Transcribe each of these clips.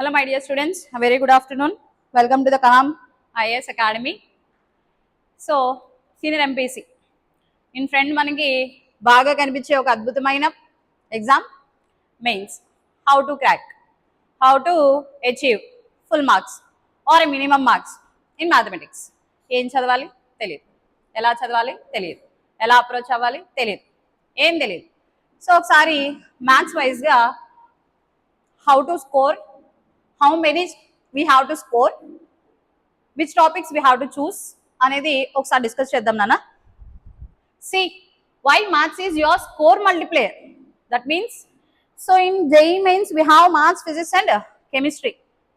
Hello, my dear students. A very good afternoon. Welcome to the IAS IAS Academy. So senior MPC in friend మనకి బాగా కనిపించే ఒక అద్భుతమైన exam mains how to crack how to achieve full marks or minimum marks in mathematics ఏం చదవాలి? తెలియదు ఎలా చదవాలి? తెలియదు ఎలా అప్రోచ్ అవ్వాలి? తెలియదు ఏం తెలియదు సో ఒకసారి మ్యాథ్స్ వైజ్గా how to score how many we have to score which topics we have to choose అనేది ఒకసారి డిస్కస్ చేద్దాం నాన్న. See why maths is your score multiplier that means so in JEE mains we have maths physics and chemistry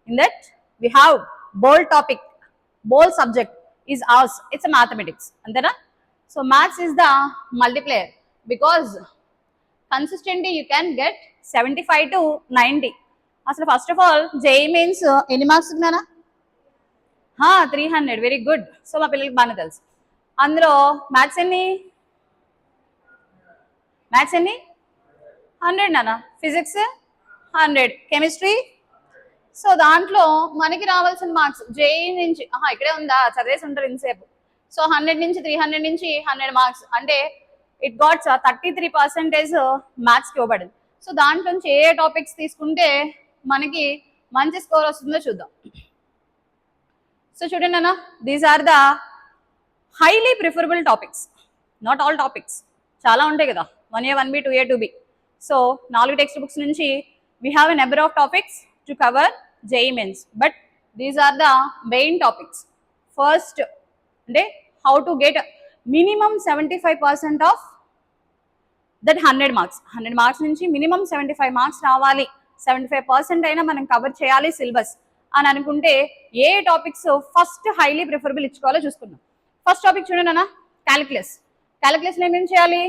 in that we have bold topic bold subject is ours it's mathematics అంతేనా so maths is the multiplier because consistently you can get seventy five to ninety అసలు first of all JEE means ఎన్ని marks ఉన్నానా three hundred very good so మా పిల్లలకి బాగానే తెలుసు. అందులో maths ఎన్ని? మ్యాథ్స్ ఎన్ని? హండ్రెడ్ నాన్న ఫిజిక్స్ హండ్రెడ్ కెమిస్ట్రీ సో దాంట్లో మనకి రావాల్సిన మార్క్స్ జేఈ నుంచి ఆహా ఇక్కడే ఉందా? చదివేసి ఉంటారు ఇంతసేపు. సో హండ్రెడ్ నుంచి త్రీ హండ్రెడ్ నుంచి హండ్రెడ్ మార్క్స్ అంటే it gots thirty three percentage మ్యాథ్స్కి ఇవ్వబడింది. సో దాంట్లో నుంచి ఏ టాపిక్స్ తీసుకుంటే మనకి మంచి స్కోర్ వస్తుందో చూద్దాం. సో చూడండి అన్న these are the highly preferable topics not all topics చాలా ఉంటాయి కదా. One A one B two A two B so నాలుగు టెక్స్ట్ బుక్స్ నుంచి we have a number of topics to cover JEE mains but these are the main topics first అంటే how to get minimum seventy five percent of that hundred marks hundred marks నుంచి minimum seventy five marks రావాలి. Seventy five percent అయినా మనం cover చేయాలి syllabus అని అనుకుంటే ఏ topics first highly preferable ఇచ్చుకోవాలో చూసుకుందాం. ఫస్ట్ టాపిక్ చూడండి అన్న క్యాలిక్యులస్ క్యాలిక్యులస్ ఏమేమి చేయాలి?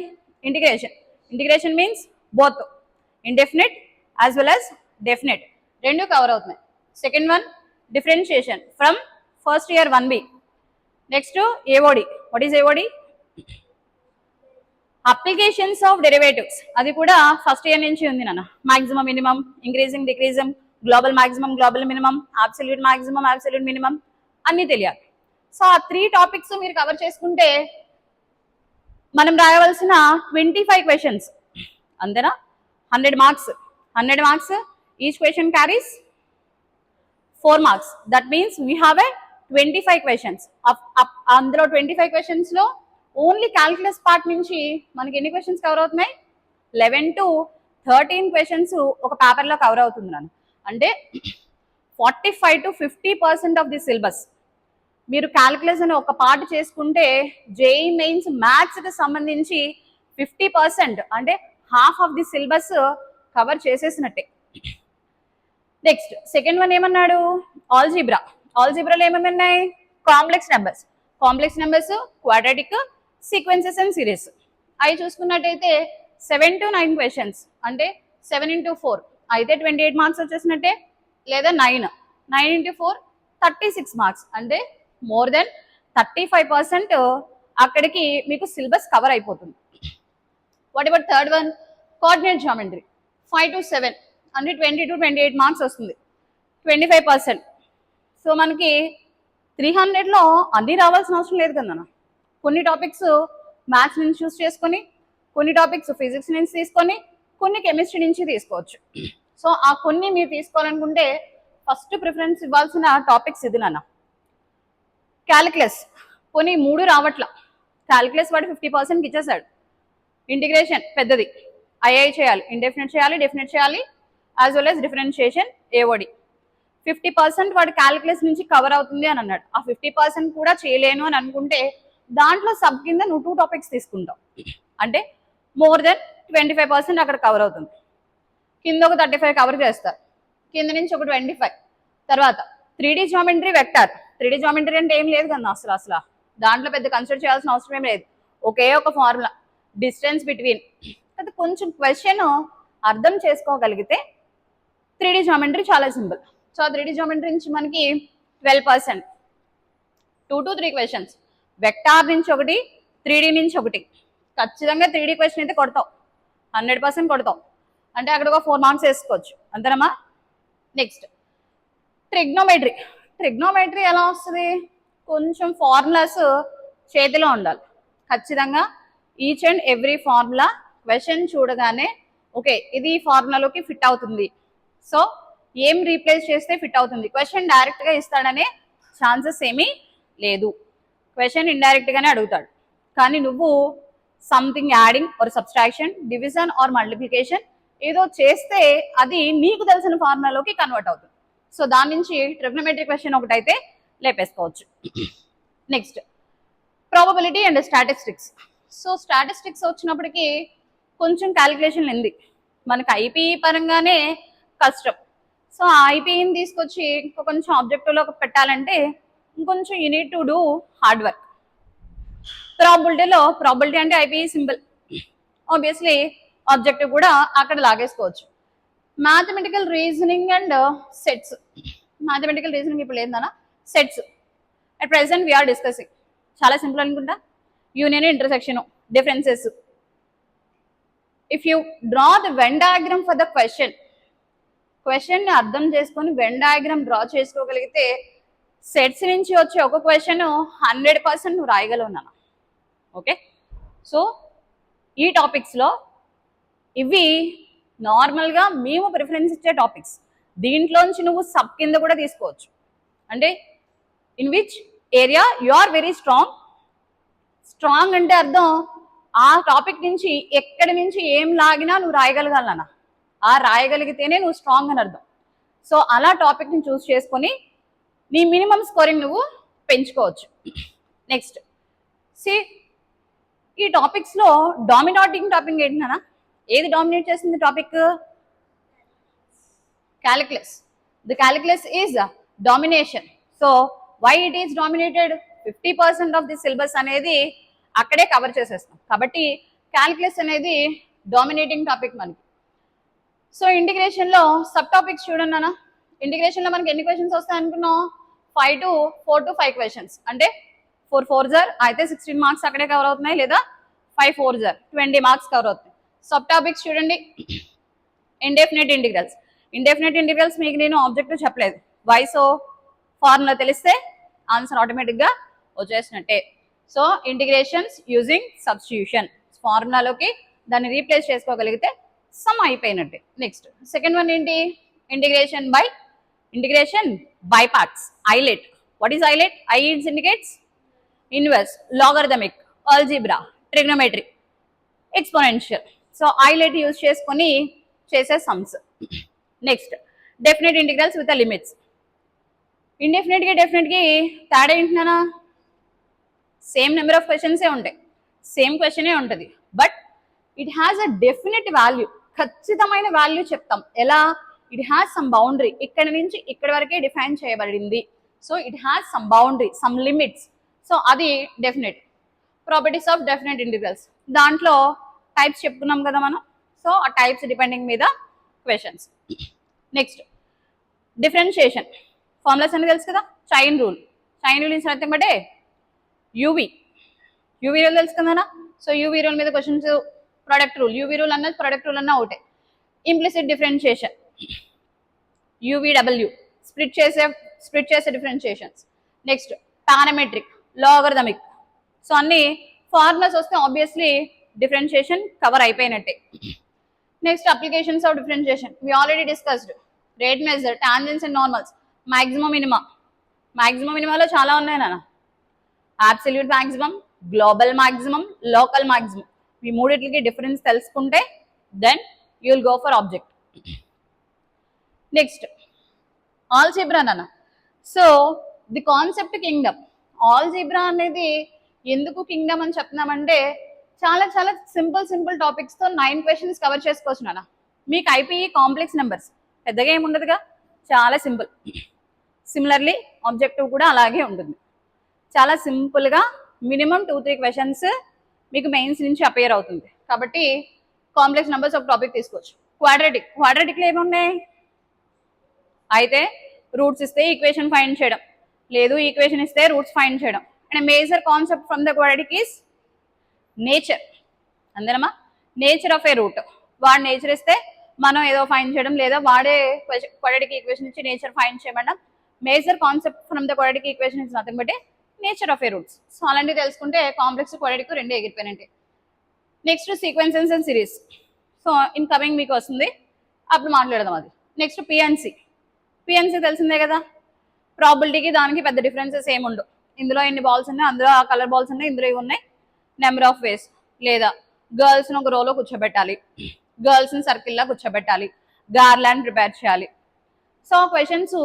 Integration integration means both indefinite as well as definite రెండు కవర్ అవుతున్నాయి. Second one differentiation from first year one B next AOD what is AOD applications of derivatives అది కూడా ఫస్ట్ ఇయర్ నుంచి ఉంది నాన్న. Maximum minimum increasing decreasing global maximum global minimum absolute maximum absolute minimum అన్నీ తెలియాలి. So ఆ three topics మీరు cover చేసుకుంటే మనం రాయవలసిన ట్వంటీ ఫైవ్ క్వశ్చన్స్ అంతేనా hundred marks hundred marks each question carries four marks that means we have a twenty five questions అందులో twenty five క్వశ్చన్స్లో ఓన్లీ క్యాల్కులస్ పార్ట్ నుంచి మనకి ఎన్ని క్వశ్చన్స్ కవర్ అవుతున్నాయి? లెవెన్ టు థర్టీన్ క్వశ్చన్స్ ఒక పేపర్లో cover అవుతుంది నన్ను అంటే forty five to fifty percent of the syllabus మీరు క్యాల్కులస్ అని ఒక పార్ట్ చేసుకుంటే జేఈ మెయిన్స్ మ్యాథ్స్కి సంబంధించి ఫిఫ్టీ పర్సెంట్ అంటే half of the syllabus cover చేసేసినట్టే. Next second one ఏమన్నాడు? ఆల్జీబ్రా ఆల్జీబ్రాలో ఏమేమి ఉన్నాయి? Complex numbers complex numbers quadratic sequences and series. అవి చూసుకున్నట్టయితే సెవెన్ టు నైన్ క్వశ్చన్స్ అంటే సెవెన్ ఇంటూ ఫోర్ అయితే ట్వంటీ ఎయిట్ మార్క్స్ వచ్చేసినట్టే లేదా nine nine into four thirty six marks అంటే more than thirty five percent అక్కడికి మీకు సిలబస్ కవర్ అయిపోతుంది. Whatever third one coordinate geometry five to seven అంటే twenty to twenty eight marks వస్తుంది. Twenty five percent. So మనకి three హండ్రెడ్లో అన్నీ రావాల్సిన అవసరం లేదు కదా కొన్ని టాపిక్స్ మ్యాథ్స్ నుంచి చూస్ చేసుకొని కొన్ని టాపిక్స్ ఫిజిక్స్ నుంచి తీసుకొని కొన్ని కెమిస్ట్రీ నుంచి తీసుకోవచ్చు. సో ఆ కొన్ని మీరు తీసుకోవాలనుకుంటే ఫస్ట్ ప్రిఫరెన్స్ ఇవ్వాల్సిన టాపిక్స్ ఇది నాన్న. క్యాలిక్యులస్ కొన్ని మూడు రావట్ల. క్యాలిక్యులస్ వాడు ఫిఫ్టీ పర్సెంట్కి ఇచ్చేసాడు. ఇంటిగ్రేషన్ పెద్దది. ఐఐ చేయాలి. ఇండెఫినెట్ చేయాలి డెఫినెట్ చేయాలి as well as differentiation AOD fifty percent వాడు క్యాలిక్యులస్ నుంచి కవర్ అవుతుంది అని అన్నాడు. ఆ ఫిఫ్టీ పర్సెంట్ కూడా చేయలేను అని అనుకుంటే దాంట్లో సబ్ కింద నువ్వు టూ టాపిక్స్ తీసుకుంటావు. అంటే more than twenty five percent అక్కడ కవర్ అవుతుంది. కింద ఒక థర్టీ ఫైవ్ కవర్ చేస్తారు. కింద నుంచి ఒక ట్వంటీ ఫైవ్ తర్వాత three D geometry vector three D geometry అంటే ఏం లేదు కదా అసలు అసలు. దాంట్లో పెద్ద కన్సిడర్ చేయాల్సిన అవసరం ఏం లేదు. ఒకే ఒక ఫార్ములా డిస్టెన్స్ బిట్వీన్ అది కొంచెం క్వశ్చన్ అర్థం చేసుకోగలిగితే త్రీ డీ జామెంట్రీ చాలా simple so three D geometry నుంచి మనకి twelve percent two to three questions vector నుంచి ఒకటి త్రీ డీ నుంచి ఒకటి. ఖచ్చితంగా త్రీ క్వశ్చన్ అయితే కొడతావు. హండ్రెడ్ పర్సెంట్ కొడతావు. అంటే అక్కడ ఒక ఫోర్ మార్క్స్ వేసుకోవచ్చు. అంతేనమ్మా? నెక్స్ట్ ట్రిగ్నోమెట్రీ ట్రిగ్నోమెట్రీ ఎలా వస్తుంది? కొంచెం ఫార్ములాస్ చేతిలో ఉండాలి. ఖచ్చితంగా each and every formula question చూడగానే ఓకే ఇది ఈ ఫార్ములాలోకి ఫిట్ అవుతుంది. సో ఏం రీప్లేస్ చేస్తే ఫిట్ అవుతుంది? క్వశ్చన్ డైరెక్ట్గా ఇస్తాడనే ఛాన్సెస్ ఏమీ లేదు. క్వశ్చన్ ఇండైరెక్ట్ గానే అడుగుతాడు. కానీ నువ్వు something adding or subtraction division or multiplication ఏదో చేస్తే అది నీకు తెలిసిన ఫార్ములాలోకి కన్వర్ట్ అవుతుంది. సో దాని నుంచి ట్రిగ్నోమెట్రీ క్వశ్చన్ ఒకటైతే లేపేసుకోవచ్చు. Next probability and statistics so statistics వచ్చినప్పటికీ కొంచెం క్యాలిక్యులేషన్ ఉంది. మనకి ఐపీ పరంగానే కష్టం. సో ఆ ఐపీని తీసుకొచ్చి ఇంకా కొంచెం ఆబ్జెక్టివ్లో పెట్టాలంటే ఇంకొంచెం you need to do hard work ప్రాబిలిటీలో probability అంటే ఐపీఈ సింపుల్ ఆబ్వియస్లీ ఆబ్జెక్టివ్ కూడా అక్కడ లాగేసుకోవచ్చు. Mathematical reasoning and sets mathematical reasoning ఇప్పుడు ఏందన్నా sets at present we are discussing చాలా సింపుల్ అనుకుంటా? Union intersection differences if you draw the Venn diagram for the question క్వశ్చన్ని అర్థం చేసుకొని వెన్ డయాగ్రామ్ డ్రా చేసుకోగలిగితే సెట్స్ నుంచి వచ్చే ఒక క్వశ్చన్ హండ్రెడ్ పర్సెంట్ నువ్వు రాయగలవు నాన్న. ఓకే? సో ఈ టాపిక్స్లో ఇవి నార్మల్గా మేము ప్రిఫరెన్స్ ఇచ్చే టాపిక్స్ దీంట్లోంచి నువ్వు సబ్ కింద కూడా తీసుకోవచ్చు. అంటే in which area you are very strong strong అంటే అర్థం ఆ టాపిక్ నుంచి ఎక్కడి నుంచి ఏం లాగినా నువ్వు రాయగలగాలన్నా ఆ రాయగలిగితేనే నువ్వు స్ట్రాంగ్ అని అర్థం. సో అలా టాపిక్ని చూస్ చేసుకొని నీ మినిమం స్కోరింగ్ నువ్వు పెంచుకోవచ్చు. నెక్స్ట్ సి ఈ టాపిక్స్లో డామినేటింగ్ టాపిక్ ఏంటన్నా ఏది డామినేట్ చేస్తుంది topic calculus the calculus is domination so why it is dominated fifty percent of the syllabus అనేది అక్కడే కవర్ చేసేస్తాం. కాబట్టి క్యాలిక్యులస్ అనేది డామినేటింగ్ టాపిక్ మనకి. సో ఇంటిగ్రేషన్లో సబ్ టాపిక్స్ చూడండి అన్న ఇంటిగ్రేషన్లో మనకి ఎన్ని క్వశ్చన్స్ వస్తాయి అనుకున్నాం five to four to five questions అంటే ఫోర్ ఫోర్ జర్ అయితే సిక్స్టీన్ మార్క్స్ అక్కడే కవర్ అవుతున్నాయి లేదా ఫైవ్ ఫోర్ జర్ ట్వంటీ మార్క్స్ కవర్ అవుతున్నాయి. సబ్ టాపిక్స్ చూడండి. ఇండెఫినెట్ ఇంటిగ్రల్స్ ఇండెఫినెట్ ఇంటిగ్రల్స్ మీకు నేను ఆబ్జెక్టివ్ చెప్పలేదు. వైసో ఫార్ములా తెలిస్తే ఆన్సర్ ఆటోమేటిక్గా వచ్చేసినట్టే. సో ఇంటిగ్రేషన్స్ యూజింగ్ సబ్స్టిట్యూషన్ ఫార్ములాలోకి దాన్ని రీప్లేస్ చేసుకోగలిగితే సమ్ అయిపోయినట్టే. నెక్స్ట్ సెకండ్ వన్ ఏంటి? Integration by integration by parts ILATE what is ILATE I it's indicates inverse logarithmic algebra trigonometry exponential so ILATE use చేసుకొని చేసే sums next definite integrals with limits ఇండెఫినెట్కి డెఫినెట్కి తేడా ఏంటన్నా same number of క్వశ్చన్సే ఉంటాయి. Same క్వశ్చనే ఉంటుంది. But it has a definite value ఖచ్చితమైన వాల్యూ చెప్తాం. ఎలా? ఇట్ హ్యాస్ సమ్ బౌండరీ ఇక్కడ నుంచి ఇక్కడ వరకే డిఫైన్ చేయబడింది. So it has some boundary some limits so అది definite properties of definite integrals దాంట్లో టైప్స్ చెప్పుకున్నాం కదా మనం. సో ఆ టైప్స్ డిపెండింగ్ మీద క్వశ్చన్స్ నెక్స్ట్ డిఫరెన్షియేషన్ ఫార్ములాస్ అన్ని తెలుసు కదా? Chain rule chain rule is nothing but UV UV rule తెలుసు కదా సో యూవీ రూల్ మీద questions product rule UV rule అన్నది ప్రొడక్ట్ రూల్ అన్న ఒకటే. ఇంప్లిసిట్ డిఫరెన్షియేషన్ యూవీడబ్ల్యూ స్ప్లిట్ చేసే స్ప్లిట్ చేసే differentiations next parametric logarithmic so అన్ని ఫార్ములాస్ వస్తే ఆబ్వియస్లీ డిఫరెన్షియేషన్ కవర్ అయిపోయినట్టే. Next applications of differentiation we already discussed rate measure tangents and normals maximum minima maximum మినిమాలో చాలా ఉన్నాయి నాన్న. Absolute maximum global maximum local maximum ఈ మూడిట్లకి difference తెలుసుకుంటే then you will go for object next algebra నాన్న so the concept kingdom algebra అనేది ఎందుకు kingdom అని చెప్తున్నామంటే చాలా చాలా సింపుల్ సింపుల్ టాపిక్స్తో నైన్ క్వశ్చన్స్ కవర్ చేసుకోవచ్చు నాన్న మీకు ఐపీఈ కాంప్లెక్స్ నెంబర్స్ పెద్దగా ఏమి ఉండదుగా? చాలా సింపుల్ సిమిలర్లీ ఆబ్జెక్టివ్ కూడా అలాగే ఉంటుంది. చాలా సింపుల్గా మినిమం టూ త్రీ క్వశ్చన్స్ మీకు మెయిన్స్ నుంచి అపేర్ అవుతుంది. కాబట్టి కాంప్లెక్స్ నెంబర్స్ ఒక టాపిక్ తీసుకోవచ్చు. క్వాడ్రటిక్ క్వాడ్రటిక్లో ఏమున్నాయి అయితే రూట్స్ ఇస్తే ఈక్వేషన్ ఫైండ్ చేయడం. లేదు ఈక్వేషన్ ఇస్తే రూట్స్ ఫైండ్ చేయడం. And major concept from the quadratic is nature అందరమా nature of a root వాడు నేచర్ ఇస్తే మనం ఏదో ఫైండ్ చేయడం లేదా వాడే క్వాడ్రటిక్ ఈక్వేషన్ ఇచ్చి nature find చేయమడం major concept from the quadratic equation is nothing but nature of a roots so అలాంటివి తెలుసుకుంటే కాంప్లెక్స్ క్వాడ్రాటిక్ రెండు ఎగిరిపోయినట్టే next sequences and series so in coming మీకు వస్తుంది. అప్పుడు మాట్లాడదాం అది. నెక్స్ట్ పిఎన్సి పిఎన్సి తెలిసిందే కదా? ప్రాబిలిటీకి దానికి పెద్ద డిఫరెన్సెస్ ఏమి ఉండవు. ఇందులో ఎన్ని బాల్స్ ఉన్నాయి? అందులో ఆ కలర్ బాల్స్ ఉన్నాయి ఇందులో ఇవి ఉన్నాయి. నెంబర్ ఆఫ్ వేస్ లేదా గర్ల్స్ని ఒక రోలో కూర్చోబెట్టాలి. గర్ల్స్ని సర్కిల్లో కూర్చోబెట్టాలి. గార్లాండ్ ప్రిపేర్ చేయాలి. సో క్వశ్చన్స్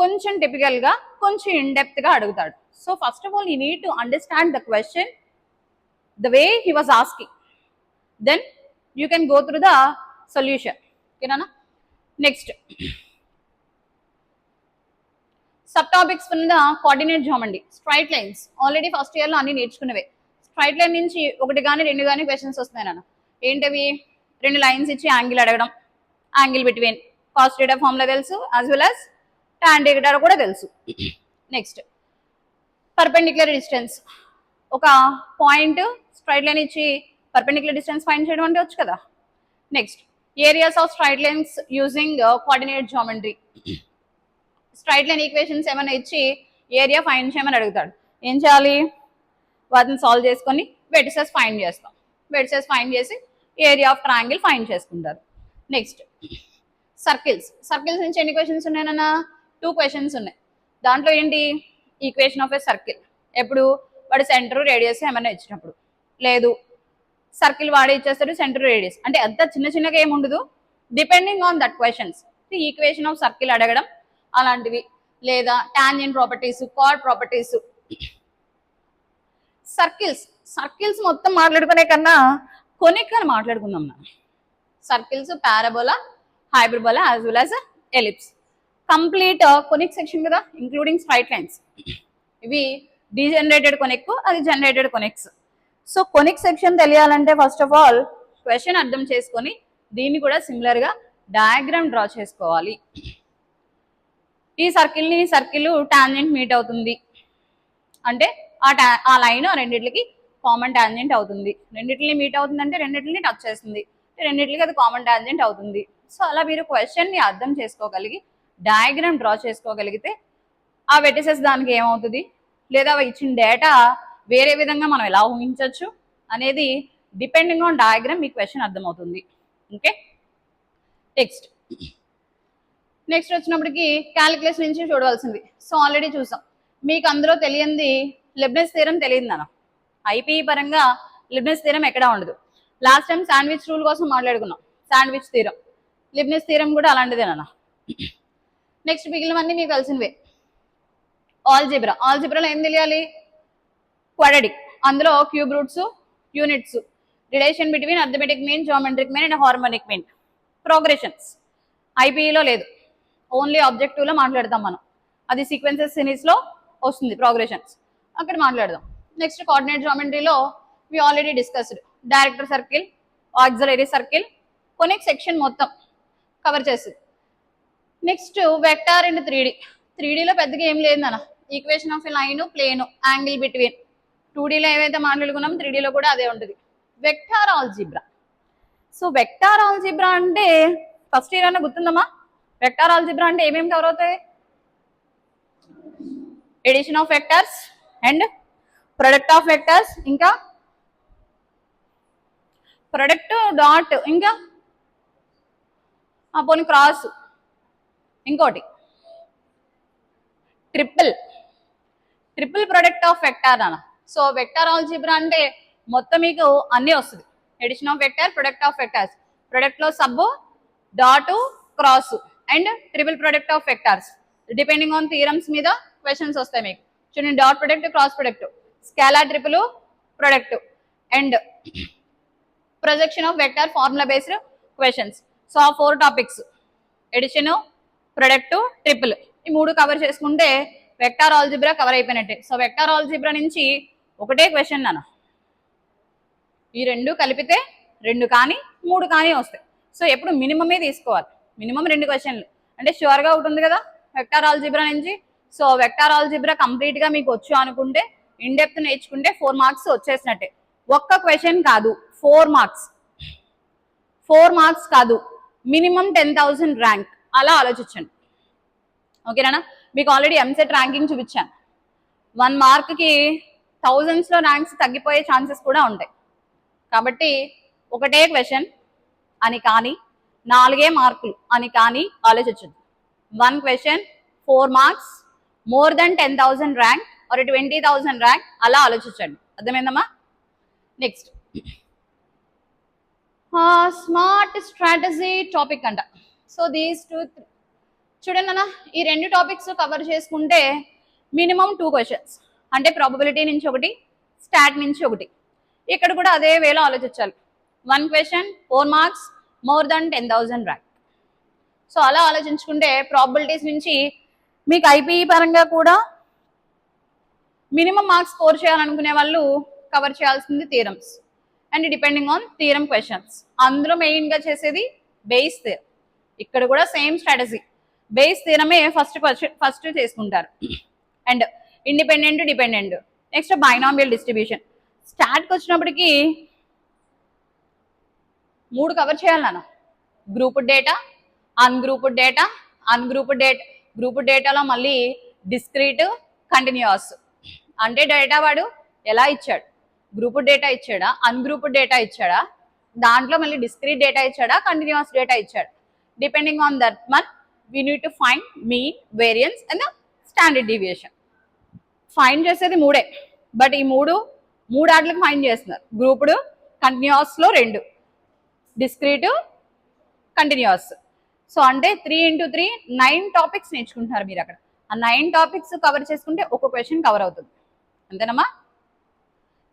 కొంచెం టిపికల్గా కొంచెం ఇన్డెప్త్గా అడుగుతాడు. So first of all you need to understand the question the way he was asking then you can go through the solution ఓకేనా నెక్స్ట్ సబ్ టాపిక్స్ కింద coordinate geometry straight lines. Already first ఇయర్లో అన్ని నేర్చుకున్నవే. Straight line నుంచి ఒకటి కానీ రెండు కానీ questions వస్తున్నాయి నాన్న. ఏంటవి? రెండు లైన్స్ ఇచ్చి యాంగిల్ అడగడం. Angle between cos theta formula తెలుసు as well as tan theta కూడా తెలుసు. నెక్స్ట్ పర్పెండిక్యులర్ డిస్టెన్స్ ఒక పాయింట్ స్ట్రైట్ లైన్ ఇచ్చి పర్పెండిక్యులర్ డిస్టెన్స్ ఫైండ్ చేయడం అంటే వచ్చు కదా? Next areas of straight lines using coordinate geometry straight line equations ఏమైనా ఇచ్చి ఏరియా ఫైండ్ చేయమని అడుగుతాడు. ఏం చేయాలి? వాటిని సాల్వ్ చేసుకొని వెటిసెస్ ఫైండ్ చేస్తాం. వెటిసెస్ ఫైండ్ చేసి ఏరియా ఆఫ్ ట్రాంగిల్ ఫైండ్ చేసుకుంటారు. నెక్స్ట్ సర్కిల్స్ సర్కిల్స్ నుంచి ఎన్ని క్వశ్చన్స్ ఉన్నాయన్నా టూ క్వశ్చన్స్ ఉన్నాయి. దాంట్లో ఏంటి? ఈక్వేషన్ ఆఫ్ ఎ సర్కిల్ ఎప్పుడు? వాడు సెంటర్ రేడియస్ ఏమైనా ఇచ్చినప్పుడు. లేదు. సర్కిల్ వాడే ఇచ్చేస్తాడు సెంటర్ రేడియస్ అంటే అంత చిన్న చిన్నగా ఏముండదు. ఉండదు depending on that questions equation of circle అడగడం అలాంటివి. లేదా టాన్యన్ properties chord properties circles circles మొత్తం మాట్లాడుకునే కన్నా కొనికని అని మాట్లాడుకుందాం నా circles parabola hyperbola as well as ellipse complete conic section కదా ఇంక్లూడింగ్ స్ట్రైట్ లైన్స్ ఇవి డీజనరేటెడ్ కొనిక్ అది generated conics so conic section తెలియాలంటే ఫస్ట్ ఆఫ్ ఆల్ క్వశ్చన్ అర్థం చేసుకొని దీన్ని కూడా సిమిలర్గా డయాగ్రామ్ డ్రా చేసుకోవాలి. ఈ సర్కిల్ని ఈ సర్కిల్ టాంజెంట్ మీట్ అవుతుంది. అంటే ఆ టా ఆ లైన్ రెండిట్లకి కామన్ టాంజెంట్ అవుతుంది. రెండిట్లని మీట్ అవుతుంది అంటే రెండిట్లని టచ్ చేస్తుంది. రెండిట్లకి అది కామన్ టాంజెంట్ అవుతుంది. సో అలా మీరు క్వశ్చన్ని అర్థం చేసుకోగలిగి డయాగ్రామ్ డ్రా చేసుకోగలిగితే ఆ వెటిసెస్ దానికి ఏమవుతుంది? లేదా ఇచ్చిన డేటా వేరే విధంగా మనం ఎలా ఊహించవచ్చు అనేది డిపెండింగ్ ఆన్ డయాగ్రామ్ మీ క్వశ్చన్ అర్థమవుతుంది. ఓకే? నెక్స్ట్. నెక్స్ట్ వచ్చినప్పటికి క్యాలిక్యులేషన్ నుంచి చూడవలసింది. సో ఆల్రెడీ చూసాం. మీకు అందులో తెలియంది లిబ్నెస్ తీరం తెలియదు నాన్న. ఐపీఈ పరంగా లిబ్నెస్ తీరం ఎక్కడా ఉండదు. లాస్ట్ టైం శాండ్విచ్ రూల్ కోసం మాట్లాడుకున్నాం. శాండ్విచ్ తీరం లిబ్నెస్ తీరం కూడా అలాంటిదే నాన్న. నెక్స్ట్ మిగిలినవన్నీ మీకు తెలిసినవే. ఆల్జిబ్రా ఆల్జిబ్రాలో ఏం తెలియాలి? క్వాడడిక్ అందులో cube roots units relation between arithmetic mean geometric mean and harmonic mean progressions ఐపీఈలో లేదు. ఓన్లీ ఆబ్జెక్టివ్లో మాట్లాడదాం మనం. అది సీక్వెన్సెస్ సిరీస్లో వస్తుంది ప్రోగ్రెషన్స్. అక్కడ మాట్లాడదాం. Next coordinate జామెంట్రీలో we already discussed director circle auxiliary circle conic section మొత్తం కవర్ చేస్తుంది. Next vector and three D three డీలో పెద్దగా ఏం లేదు నాన్న. Equation of line plane angle between two డీలో ఏవైతే మాట్లాడుకున్నాం త్రీ డీలో కూడా అదే ఉంటుంది. Vector algebra so vector algebra అంటే ఫస్ట్ ఇయర్ అన్న గుర్తుందమ్మా? వెక్టార్ ఆల్జిబ్రా అంటే ఏమేమి కవర్ అవుతాయి? Addition of vectors and product of vectors ఇంకా? ప్రొడక్ట్ డాట్ ఇంకా? ఆ, పోనీ క్రాస్ ఇంకోటి. Triple triple product of vector అన్న. సో వెక్టార్ ఆల్జిబ్రా అంటే మొత్తం మీకు అన్నీ వస్తుంది. Addition of vector product of vectors ప్రొడక్ట్లో సబ్బు sub dot cross and triple product of vectors depending on theorems మీద క్వశ్చన్స్ వస్తాయి మీకు. చూడండి dot product cross product scalar triple product and projection of vector formula based questions so ఆ four topics addition product triple ఈ మూడు cover చేసుకుంటే vector algebra cover అయిపోయినట్టే. So vector algebra నుంచి ఒకటే క్వశ్చన్ నాన్న. ఈ రెండు కలిపితే రెండు కానీ మూడు కానీ వస్తాయి. సో ఎప్పుడు మినిమమే తీసుకోవాలి? మినిమం రెండు క్వశ్చన్లు. అంటే షూర్గా ఒకటి ఉంది కదా వెక్టార్ ఆల్జిబ్రా నుంచి. సో వెక్టార్ ఆల్జిబ్రా కంప్లీట్గా మీకు వచ్చు అనుకుంటే ఇన్ డెప్త్ నేర్చుకుంటే ఫోర్ మార్క్స్ వచ్చేసినట్టే. ఒక్క క్వశ్చన్ కాదు ఫోర్ మార్క్స్. ఫోర్ మార్క్స్ కాదు మినిమం టెన్ థౌసండ్ ర్యాంక్. అలా ఆలోచించండి. ఓకేనా? మీకు ఆల్రెడీ ఎంసెట్ ర్యాంకింగ్ చూపించాను. వన్ మార్క్కి థౌజండ్స్లో ర్యాంక్స్ తగ్గిపోయే ఛాన్సెస్ కూడా ఉంటాయి. కాబట్టి ఒకటే క్వశ్చన్ అని కానీ నాలుగే మార్కులు అని కానీ ఆలోచించదు one question four marks more than ten thousand rank or twenty thousand rank అలా ఆలోచించండి. అర్థమైందమ్మా? నెక్స్ట్ స్మార్ట్ స్ట్రాటజీ టాపిక్ అంట. సో దీస్ టూ చూడండి అన్న ఈ రెండు టాపిక్స్ కవర్ చేసుకుంటే మినిమం టూ క్వశ్చన్స్ అంటే ప్రాబబిలిటీ నుంచి ఒకటి స్టాట్ నుంచి ఒకటి. ఇక్కడ కూడా అదే వేలో ఆలోచించాలి. One question four marks more than ten thousand rank so అలా ఆలోచించుకుంటే ప్రాబిలిటీస్ నుంచి మీకు ఐపీఈ పరంగా కూడా మినిమం మార్క్స్ స్కోర్ చేయాలనుకునే వాళ్ళు కవర్ చేయాల్సింది theorems and depending on theorem questions అందులో మెయిన్గా చేసేది బేస్ థీరం ఇక్కడ కూడా సేమ్ స్ట్రాటజీ బేస్ థీరమే ఫస్ట్ ఫస్ట్ చేసుకుంటారు. And independent dependent next binomial distribution స్టార్ట్కి వచ్చినప్పటికీ మూడు కవర్ చేయాలి నాన్న. Grouped data ungrouped data ungrouped data grouped డేటాలో మళ్ళీ డిస్క్రీట్ కంటిన్యూస్ అంటే డేటా వాడు ఎలా ఇచ్చాడు? గ్రూప్ డేటా ఇచ్చాడా? అన్గ్రూపుడ్ డేటా ఇచ్చాడా? దాంట్లో మళ్ళీ డిస్క్రీట్ డేటా ఇచ్చాడా? కంటిన్యూస్ డేటా ఇచ్చాడు. Depending on that Mann we need to find mean variance and standard deviation find చేసేది మూడే. బట్ ఈ మూడు మూడు ఆటలకు ఫైండ్ చేస్తున్నారు. గ్రూప్డ్ కంటిన్యూస్లో రెండు. డిస్క్రీట్ కంటిన్యూస్ సో అంటే three into three nine topics నేర్చుకుంటున్నారు మీరు అక్కడ. ఆ నైన్ టాపిక్స్ కవర్ చేసుకుంటే ఒక క్వశ్చన్ కవర్ అవుతుంది. అంతేనమ్మా?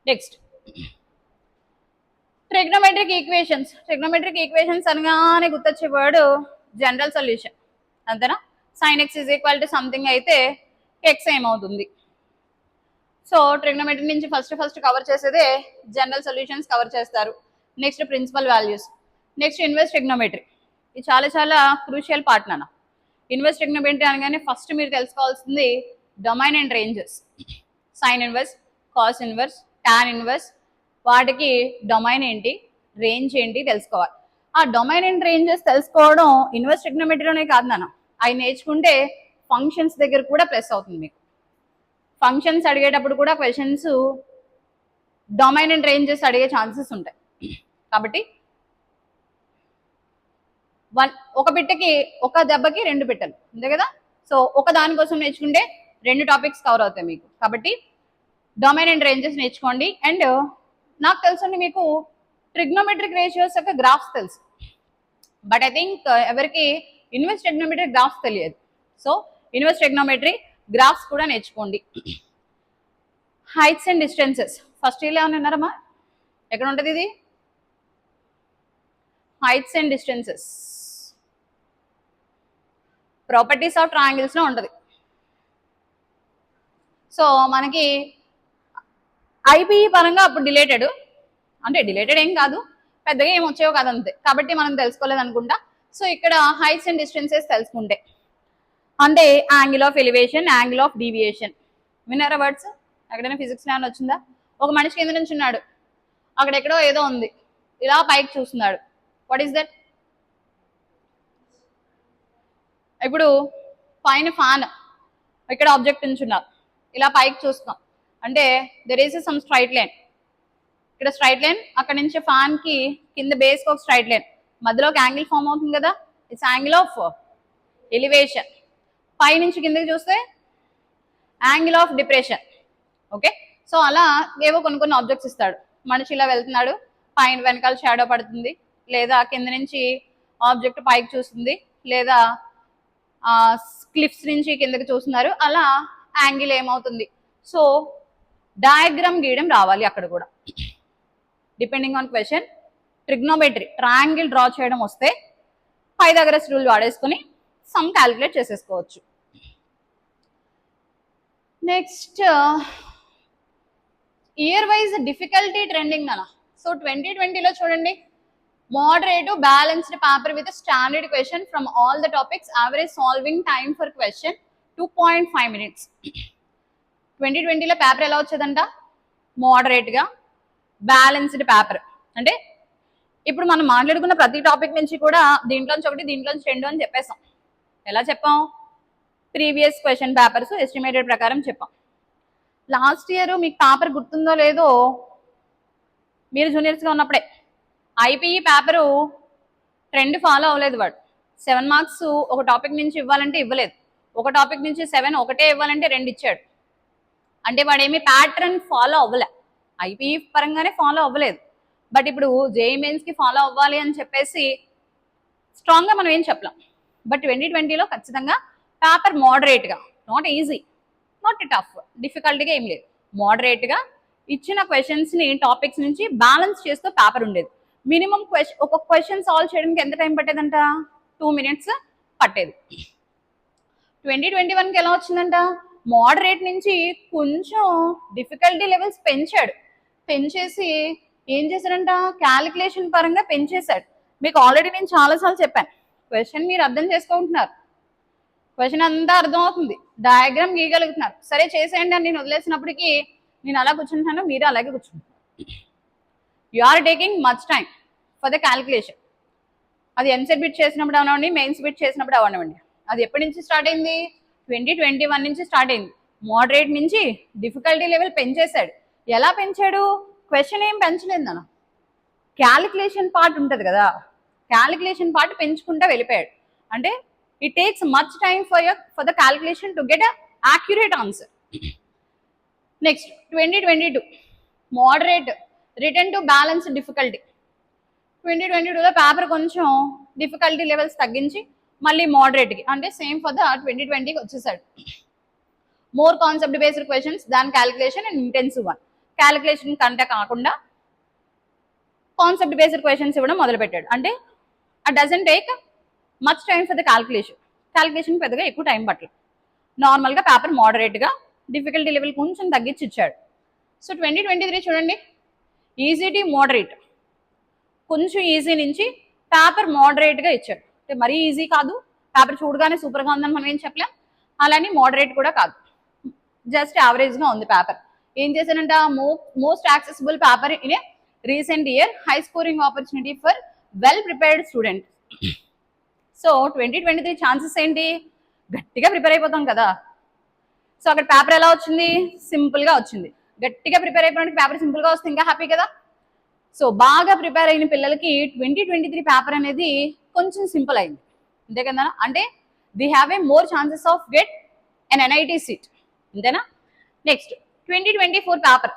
Next trigonometric equations trigonometric equations అనగానే గుర్తొచ్చే వర్డ్ జనరల్ సొల్యూషన్ అంతేనా? Sine x is equal to something అయితే ఎక్స్ ఏమవుతుంది? సో ట్రిగ్నోమెట్రీ నుంచి ఫస్ట్ ఫస్ట్ కవర్ చేసేదే జనరల్ సొల్యూషన్స్ కవర్ చేస్తారు. నెక్స్ట్ ప్రిన్సిపల్ వాల్యూస్ నెక్స్ట్ ఇన్వెస్ట్ ట్రిగ్నోమెట్రీ ఇది చాలా చాలా క్రూషియల్ పార్ట్ నాన్న. ఇన్వెస్ట్ ట్రిగ్నోమెట్రీ అనగానే ఫస్ట్ మీరు తెలుసుకోవాల్సింది domain and ranges sine inverse cos inverse tan inverse వాటికి డొమైన్ ఏంటి రేంజ్ ఏంటి తెలుసుకోవాలి. ఆ డొమైన్ అండ్ రేంజెస్ తెలుసుకోవడం ఇన్వెస్ట్ ట్రిగ్నోమెట్రీలోనే కాదు నాన్న. అవి నేర్చుకుంటే ఫంక్షన్స్ దగ్గర కూడా ప్లస్ అవుతుంది మీకు. ఫంక్షన్స్ అడిగేటప్పుడు కూడా క్వశ్చన్స్ డొమైన్ అండ్ రేంజెస్ అడిగే ఛాన్సెస్ ఉంటాయి. కాబట్టి వన్ ఒక బిట్టకి ఒక దెబ్బకి రెండు బిట్టలు అంతే కదా? సో ఒక దానికోసం నేర్చుకుంటే రెండు టాపిక్స్ కవర్ అవుతాయి మీకు. కాబట్టి డొమైన్ అండ్ రేంజెస్ నేర్చుకోండి. అండ్ నాకు తెలుసండి మీకు ట్రిగ్నోమెట్రిక్ రేషియోస్ యొక్క గ్రాఫ్స్ తెలుసు. బట్ ఐ థింక్ ఎవరికి ఇన్వెస్ట్ ట్రిగ్నోమెట్రిక్ గ్రాఫ్స్ తెలియదు. సో ఇన్వెస్ట్ ట్రిగ్నోమెట్రీ గ్రాఫ్స్ కూడా నేర్చుకోండి. హైట్స్ అండ్ డిస్టెన్సెస్ ఫస్ట్ ఇయర్లో ఏమైనా ఉన్నారమ్మా? ఎక్కడ ఉంటుంది ఇది? Heights and distances properties of ట్రయాంగిల్స్లో ఉంటుంది. సో మనకి ఐపీఈ పరంగా అప్పుడు డిలేటెడ్ అంటే డిలేటెడ్ ఏం కాదు పెద్దగా ఏం వచ్చేవో కాదు అంతే. కాబట్టి మనం తెలుసుకోలేదు అనుకుంటా. సో ఇక్కడ హైట్స్ అండ్ డిస్టెన్సెస్ తెలుసుకుంటే అంటే angle of elevation angle of deviation విన్నారా వర్డ్స్ ఎక్కడైనా ఫిజిక్స్ ల్యాండ్ వచ్చిందా? ఒక మనిషి కింద నుంచి ఉన్నాడు. అక్కడెక్కడో ఏదో ఉంది. ఇలా పైకి చూస్తున్నాడు. వాట్ ఈస్ దట్ ఇప్పుడు పైన ఫ్యాన్ ఇక్కడ ఆబ్జెక్ట్ ఉంచున్నారు ఇలా పైకి చూస్తున్నాం. అంటే there is some straight line ఇక్కడ స్ట్రైట్ లైన్ అక్కడ నుంచి ఫ్యాన్కి కింద బేస్ ఒక స్ట్రైట్ లైన్ మధ్యలో ఒక యాంగిల్ ఫామ్ అవుతుంది కదా? ఇట్స్ యాంగిల్ ఆఫ్ ఎలివేషన్ పై నుంచి కిందకి చూస్తే angle of depression okay so అలా ఏవో కొన్ని కొన్ని ఆబ్జెక్ట్స్ ఇస్తాడు. మనిషి ఇలా వెళ్తున్నాడు పైన వెనకాల షాడో పడుతుంది లేదా కింద నుంచి ఆబ్జెక్ట్ పైకి చూస్తుంది లేదా క్లిఫ్స్ నుంచి కిందకి చూస్తున్నారు. అలా యాంగిల్ ఏమవుతుంది? సో డయాగ్రామ్ గీయడం రావాలి అక్కడ కూడా. Depending on question trigonometry triangle draw చేయడం వస్తే పైథాగరస్ రూల్ వాడేసుకొని సమ్ క్యాలిక్యులేట్ చేసేసుకోవచ్చు. Next year wise difficulty trending అలా సో ట్వంటీ ట్వంటీలో చూడండి. Moderate balanced paper with standard question from all the topics average solving time for question two point five minutes twenty ట్వంటీలో paper ఎలా వచ్చేదంట? మోడరేట్గా balanced paper అంటే ఇప్పుడు మనం మాట్లాడుకున్న ప్రతి టాపిక్ నుంచి కూడా దీంట్లోంచి ఒకటి దీంట్లోంచి రెండు అని చెప్పేసాం ఎలా చెప్పాం? ప్రీవియస్ క్వశ్చన్ పేపర్స్ ఎస్టిమేటెడ్ ప్రకారం చెప్పాం. లాస్ట్ ఇయర్ మీకు పేపర్ గుర్తుందో లేదో మీరు జూనియర్స్గా ఉన్నప్పుడే ఐపీఈ పేపరు ట్రెండ్ ఫాలో అవ్వలేదు వాడు. సెవెన్ మార్క్స్ ఒక టాపిక్ నుంచి ఇవ్వాలంటే ఇవ్వలేదు. ఒక టాపిక్ నుంచి సెవెన్ ఒకటే ఇవ్వాలంటే రెండు ఇచ్చాడు. అంటే వాడేమి ప్యాటర్న్ ఫాలో అవ్వలే. ఐపీఈ పరంగానే ఫాలో అవ్వలేదు. బట్ ఇప్పుడు జేఈ మెయిన్స్కి ఫాలో అవ్వాలి అని చెప్పేసి స్ట్రాంగ్గా మనం ఏం చెప్పలేం. బట్ ట్వంటీ ట్వంటీలో ఖచ్చితంగా పేపర్ మోడరేట్గా నాట్ ఈజీ నాట్ టఫ్ డిఫికల్ట్గా ఏం లేదు. మోడరేట్గా ఇచ్చిన క్వశ్చన్స్ని టాపిక్స్ నుంచి బ్యాలెన్స్ చేస్తూ పేపర్ ఉండేది. మినిమం క్వశ్చన్ ఒక క్వశ్చన్ సాల్వ్ చేయడానికి ఎంత టైం పట్టేదంట? టూ మినిట్స్ పట్టేది. ట్వంటీ ట్వంటీ వన్కి ఎలా వచ్చిందంట? మోడరేట్ నుంచి కొంచెం డిఫికల్టీ లెవెల్స్ పెంచాడు. పెంచేసి ఏం చేశాడంట? క్యాలిక్యులేషన్ పరంగా పెంచేశాడు. మీకు ఆల్రెడీ నేను చాలాసార్లు చెప్పాను. క్వశ్చన్ మీరు అర్థం చేసుకుంటున్నారు. క్వశ్చన్ అంతా అర్థమవుతుంది డయాగ్రామ్ గీయగలుగుతున్నారు. సరే చేసేయండి అని నేను వదిలేసినప్పటికీ నేను అలా కూర్చుంటున్నాను మీరు అలాగే కూర్చుంటున్నారు you are taking much time for the calculation అది ఎంసెట్ బిట్ చేసినప్పుడు అవనివ్వండి మెయిన్స్ బిట్ చేసినప్పుడు అవనివ్వండి. అది ఎప్పటి నుంచి స్టార్ట్ అయింది? ట్వంటీ ట్వంటీ వన్ నుంచి స్టార్ట్ అయింది. మోడరేట్ నుంచి డిఫికల్టీ లెవెల్ పెంచేశాడు. ఎలా పెంచాడు? క్వశ్చన్ ఏం పెంచలేదు నాన్న. క్యాలిక్యులేషన్ పార్ట్ ఉంటుంది కదా. క్యాలిక్యులేషన్ పార్ట్ పెంచుకుంటా వెళ్ళిపోయాడు. అంటే it takes much time for your for the calculation to get a accurate answer next twenty twenty two moderate return to balance difficulty. Twenty twenty టూలో పేపర్ కొంచెం డిఫికల్టీ లెవెల్స్ తగ్గించి మళ్ళీ మోడరేట్కి అంటే సేమ్ ఫర్ ద ట్వంటీ ట్వంటీకి వచ్చేసాడు. More concept based questions దాని calculation and intensive one calculation కంటే కాకుండా కాన్సెప్ట్ బేస్డ్ క్వశ్చన్స్ ఇవ్వడం మొదలుపెట్టాడు. అంటే ఆ doesn't take much time for the calculation calculation పెద్దగా ఎక్కువ టైం పట్టలేదు నార్మల్గా పేపర్ మోడరేట్గా డిఫికల్టీ లెవెల్ కొంచెం తగ్గించి ఇచ్చాడు. సో ట్వంటీ ట్వంటీ త్రీ చూడండి. ఈజీటీ మోడరేట్ కొంచెం ఈజీ నుంచి పేపర్ మోడరేట్గా ఇచ్చాడు. అంటే మరీ ఈజీ కాదు. పేపర్ చూడగానే సూపర్గా ఉందని మనం ఏం చెప్పలేం. అలానే మోడరేట్ కూడా కాదు. జస్ట్ యావరేజ్గా ఉంది పేపర్ ఏం చేశానంట? Mo most accessible paper in a recent year high scoring opportunity for well prepared student so twenty twenty three chances ఏంటి? గట్టిగా ప్రిపేర్ అయిపోతాం కదా. సో అక్కడ పేపర్ ఎలా వచ్చింది? సింపుల్గా వచ్చింది. గట్టిగా ప్రిపేర్ అయిపోయినట్టు పేపర్ సింపుల్గా వస్తే ఇంకా హ్యాపీ కదా? సో బాగా ప్రిపేర్ అయిన పిల్లలకి ట్వంటీ ట్వంటీ త్రీ పేపర్ అనేది కొంచెం సింపుల్ అయింది. అంతే కదా? అంటే they have a more chances of get N NIT seat అంతేనా? Next twenty twenty four paper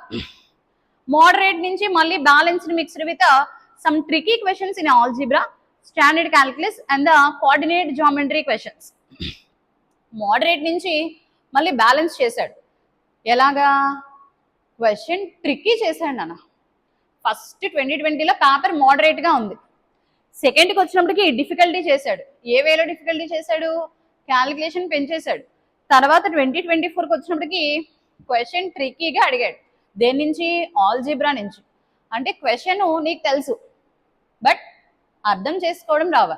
moderate నుంచి మళ్ళీ balanced mixed with some tricky questions in algebra standard calculus and the coordinate geometry questions moderate నుంచి మళ్ళీ balance చేశాడు. ఎలాగా? Question tricky చేశాడు నాన్న. First twenty ట్వంటీలో పేపర్ మోడరేట్గా ఉంది. సెకండ్కి వచ్చినప్పటికి డిఫికల్టీ చేశాడు. ఏ వేలో డిఫికల్టీ చేశాడు? క్యాలిక్యులేషన్ పెంచేశాడు. తర్వాత ట్వంటీ ట్వంటీ ఫోర్కి వచ్చినప్పటికి క్వశ్చన్ ట్రిక్కీగా అడిగాడు. దేని నుంచి? ఆల్జీబ్రా నుంచి. అంటే క్వశ్చన్ నీకు తెలుసు. బట్ అర్థం చేసుకోవడం రావా?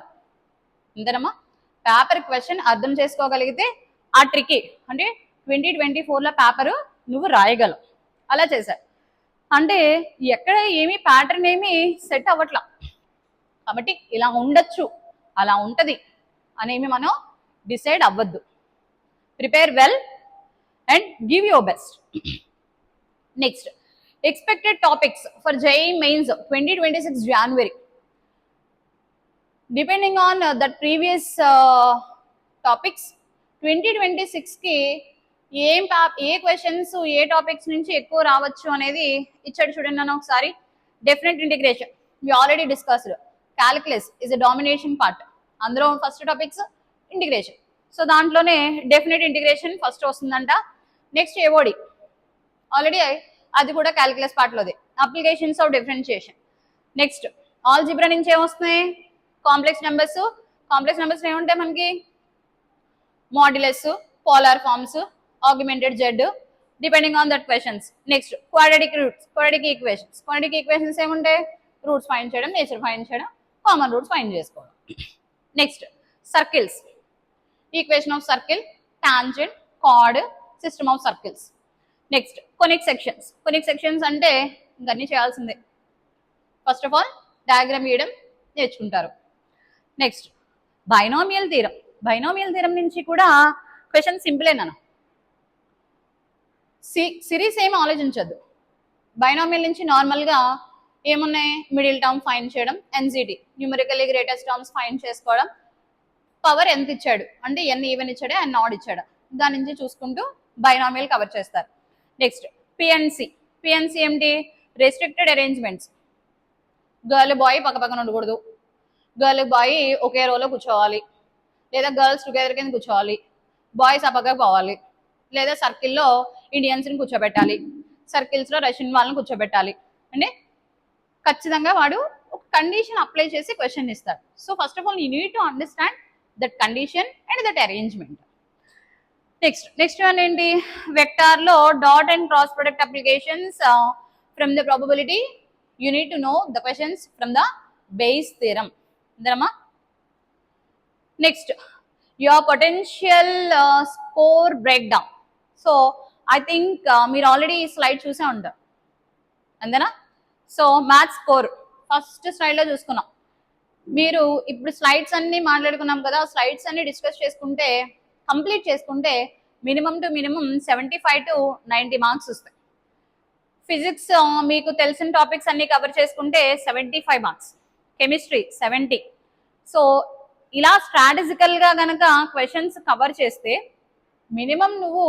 ఇంతనమ్మా? పేపర్ క్వశ్చన్ అర్థం చేసుకోగలిగితే ఆ ట్రిక్కీ అంటే ట్వంటీ ట్వంటీ ఫోర్లో పేపరు నువ్వు రాయగలవు. అలా చేశారు. అంటే ఎక్కడ ఏమీ ప్యాటర్న్ ఏమీ సెట్ అవ్వట్లా. కాబట్టి ఇలా ఉండొచ్చు అలా ఉంటుంది అనేమి మనం డిసైడ్ అవ్వద్దు. Prepare well and give your best next expected topics for JEE mains twenty twenty six January depending on that previous topics twenty twenty సిక్స్కి ఏం ఏ క్వశ్చన్స్ ఏ టాపిక్స్ నుంచి ఎక్కువ రావచ్చు అనేది ఇచ్చాడు చూడండి నన్ను ఒకసారి. Definite integration we already discussed calculus is a domination part అందులో ఫస్ట్ టాపిక్స్ ఇంటిగ్రేషన్ సో దాంట్లోనే డెఫినెట్ ఇంటిగ్రేషన్ ఫస్ట్ వస్తుందంట. నెక్స్ట్ ఏవోడి ఆల్రెడీ అది కూడా calculus పార్ట్లోది applications of differentiation next algebra నుంచి ఏమొస్తున్నాయి కాంప్లెక్స్ నెంబర్స్ కాంప్లెక్స్ నెంబర్స్ ఏముంటాయి మనకి? Modulus polar forms augmented z depending on that questions next quadratic roots quadratic equations quadratic equations ఏముంటాయి? Roots find చేయడం nature find చేయడం common roots find చేసుకోవడం. Next circles equation of circle tangent chord system of circles next conic sections conic sections అంటే ఇంకన్నీ చేయాల్సిందే. First of all diagram వేయడం నేర్చుకుంటారు. Next binomial theorem binomial theorem నుంచి కూడా క్వశ్చన్ సింపుల్ ఏనా సిరీస్ ఏం ఆలోచించద్దు. బైనామిల్ నుంచి నార్మల్గా ఏమున్నాయి? మిడిల్ టర్మ్ ఫైన్ చేయడం ఎన్జిటి న్యూమరికల్లీ గ్రేటెస్ట్ టర్మ్స్ ఫైన్ చేసుకోవడం. పవర్ ఎంత ఇచ్చాడు? అంటే ఎన్ని ఈవెన్ ఇచ్చాడు? అండ్ నాడ్ ఇచ్చాడు. దాని నుంచి చూసుకుంటూ బైనామియల్ కవర్ చేస్తారు. నెక్స్ట్ పిఎన్సి పిఎన్సి ఏంటి రెస్ట్రిక్టెడ్ అరేంజ్మెంట్స్. గర్ల్ బాయ్ పక్క పక్కన ఉండకూడదు. గర్ల్ బాయ్ ఒకే రోలో కూర్చోవాలి. లేదా గర్ల్స్ టుగెదర్ కింద కూర్చోవాలి. బాయ్స్ ఆ పక్కకు పోవాలి. లేదా సర్కిల్లో ఇండియన్స్ని కూర్చోబెట్టాలి. సర్కిల్స్లో రష్యన్ వాళ్ళని కూర్చోబెట్టాలి. అంటే ఖచ్చితంగా వాడు ఒక కండిషన్ అప్లై చేసి క్వశ్చన్ ఇస్తాడు. So first of all you need to understand that condition and that arrangement next next one ఏంటి? వెక్టార్లో dot and cross product applications from the probability you need to know the questions from the Bayes theorem అందరమ్మా next your potential score break down so I think uh, మీరు already ఈ slide చూసే ఉంటారు అంతేనా? So maths score first స్లైడ్లో చూసుకున్నాం. మీరు ఇప్పుడు slides అన్ని మాట్లాడుకున్నాం కదా స్లైడ్స్ అన్ని డిస్కస్ చేసుకుంటే కంప్లీట్ చేసుకుంటే minimum to minimum seventy five to ninety marks వస్తాయి ఫిజిక్స్ uh, మీకు తెలిసిన టాపిక్స్ అన్ని కవర్ చేసుకుంటే seventy five marks chemistry seventy so ఇలా స్ట్రాటజికల్గా కనుక క్వశ్చన్స్ కవర్ చేస్తే మినిమం నువ్వు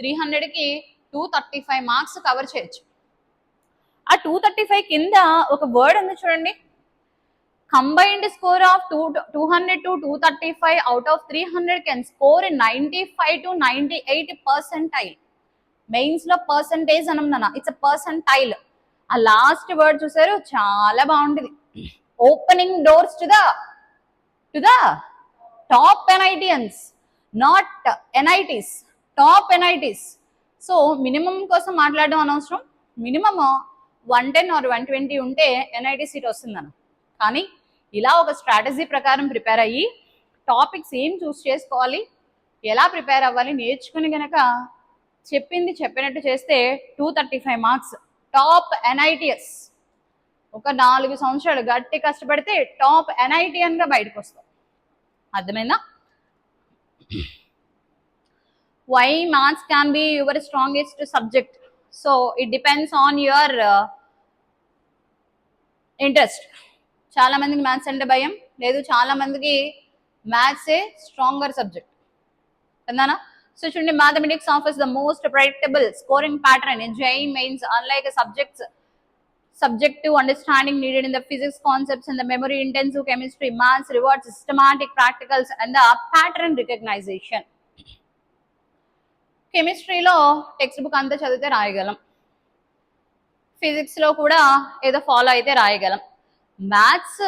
త్రీ హండ్రెడ్కి two thirty five marks cover చేయొచ్చు. ఆ టూ థర్టీ ఫైవ్ కింద ఒక వర్డ్ ఉంది చూడండి. Combined score of two two hundred to two thirty five out of three hundred can score ninety five to ninety eight percentile మెయిన్స్లో percentage అనం it's a percentile ఆ last word చూసారు చాలా బాగుంటుంది. Opening doors to the to the top NITians not NITs top NITs so minimum కోసం మాట్లాడడం అనవసరం. Minimum one ten or one twenty ఉంటే ఎన్ఐటి సీట్ వస్తుందన్న. కానీ ఇలా ఒక స్ట్రాటజీ ప్రకారం ప్రిపేర్ అయ్యి టాపిక్స్ ఏం చూస్ చేసుకోవాలి ఎలా ప్రిపేర్ అవ్వాలి నేర్చుకుని గనక చెప్పింది చెప్పినట్టు చేస్తే two thirty five marks. Top NITs. ఒక నాలుగు సంవత్సరాలు గట్టి కష్టపడితే టాప్ ఎన్ఐటిఎన్గా బయటకు వస్తాం అర్థమైందా? Why maths can be your strongest subject so it depends on your interest చాలా మందికి మ్యాథ్స్ అంటే భయం లేదు చాలా మందికి మ్యాథ్స్ ఏ స్ట్రాంగర్ సబ్జెక్ట్ అందానా సో చూడండి mathematics offers the most predictable scoring pattern in JEE mains unlike subjects subjective understanding needed in the physics concepts and the memory intensive chemistry maths rewards systematic practicals and the pattern recognition కెమిస్ట్రీలో text book అంతా చదివితే రాయగలం. ఫిజిక్స్లో కూడా ఏదో follow అయితే రాయగలం. Maths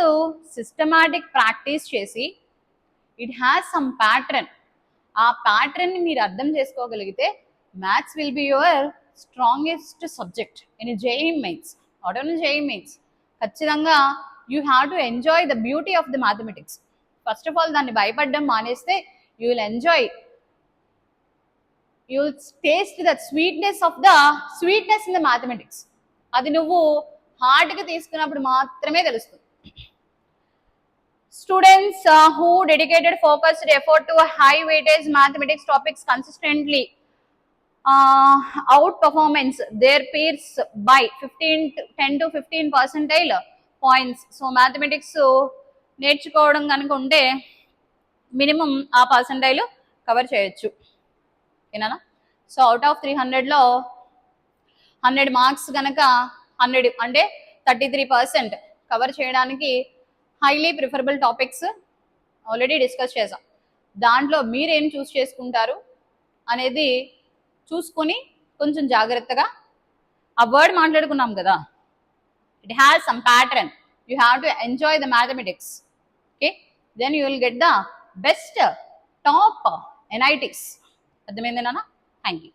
systematic practice చేసి ఇట్ హ్యాస్ సమ్ ప్యాటర్న్ ఆ ప్యాటర్న్ని మీరు అర్థం చేసుకోగలిగితే maths will be your strongest subject in JEE mains not only JEE mains ఖచ్చితంగా you have to enjoy the beauty of the mathematics first of all దాన్ని భయపడడం మానేస్తే you will enjoy you taste the sweetness of the sweetness in the mathematics అది నువ్వు హార్డ్గా తీసుకున్నప్పుడు మాత్రమే తెలుస్తుంది. Students who dedicated focused effort to high weightage mathematics topics consistently out performance their peers by fifteen ten to fifteen percentile points so mathematics నేర్చుకోవడం కనుక ఉంటే minimum ఆ పర్సెంటైల్ కవర్ చేయొచ్చు. ఓకేనా? సో అవుట్ ఆఫ్ త్రీ హండ్రెడ్లో hundred marks కనుక hundred అంటే thirty three percent cover చేయడానికి highly preferable topics already discuss చేసాం. దాంట్లో మీరేం చూస్ చేసుకుంటారు అనేది చూసుకొని కొంచెం జాగ్రత్తగా ఆ వర్డ్ మాట్లాడుకున్నాం కదా. It has some pattern you have to enjoy the mathematics okay then you will get the best top ఎన్ఐటిక్స్ అర్థమైందేనా థ్యాంక్ యూ